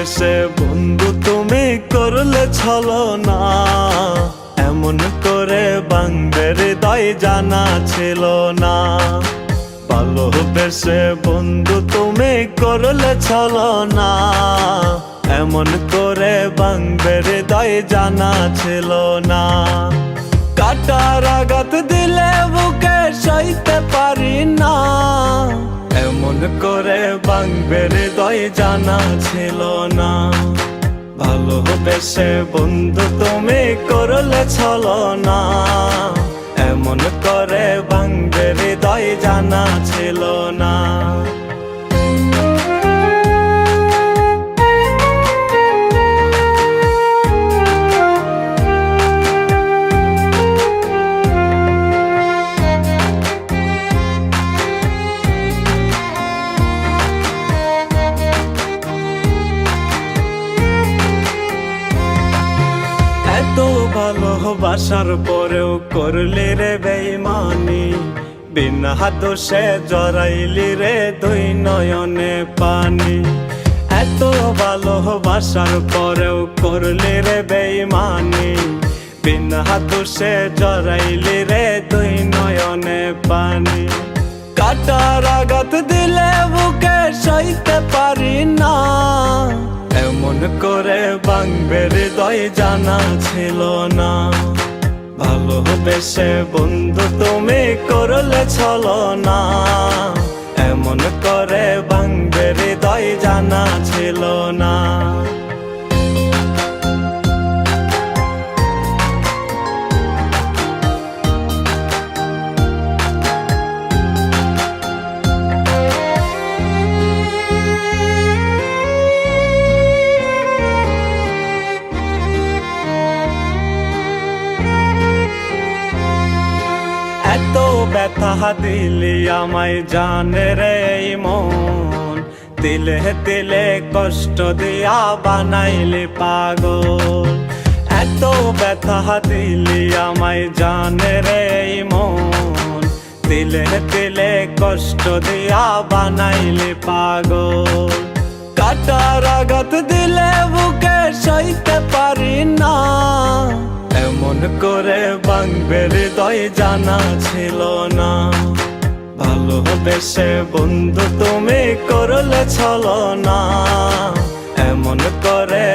ভালোবেসে বন্ধু তুমি করলে ছলো না। এমন করে বাংবে হৃদয় জানা ছিল না। ভালোবেসে বন্ধু তুমি করলে ছলো না। এমন করে বাংবে হৃদয় জানা ছিল না। করে বাংবে হৃদয় জানা ছিল না। ভালো ভালোবেসে বন্ধু তুমি করলে ছলো না এমন করে বাংবে হৃদয় জানা ভালোবাসার পরেও করলি রে বেইমানি বিনা দোষে জড়াইলি রে দুই নয়নে পানি। এত ভালোবাসার পরেও করলি রে বেইমানি বিনা দোষে জড়াইলি রে দুই নয়নে পানি। কাটার আঘাত দিলে বুকে সইতে পারি না। এমন করে হৃদয় জানা ছিল না। ভালোবেসে বন্ধু তুমি করলে ছলো না ব্যথা দিলি, আমায় জানে রে মন। দিলে দিলে কষ্ট দিয়া বানাইলে পাগল। এত ব্যথা দিলি, আমায় জানে রে মন। দিলে দিলে কষ্ট দিয়া বানাইলে পাগল। কাটার আঘাত দিলে করে বাংবে দয় জানা ছিল না। ভালো দেশে বন্ধু তুমি করলে ছল না এমন করে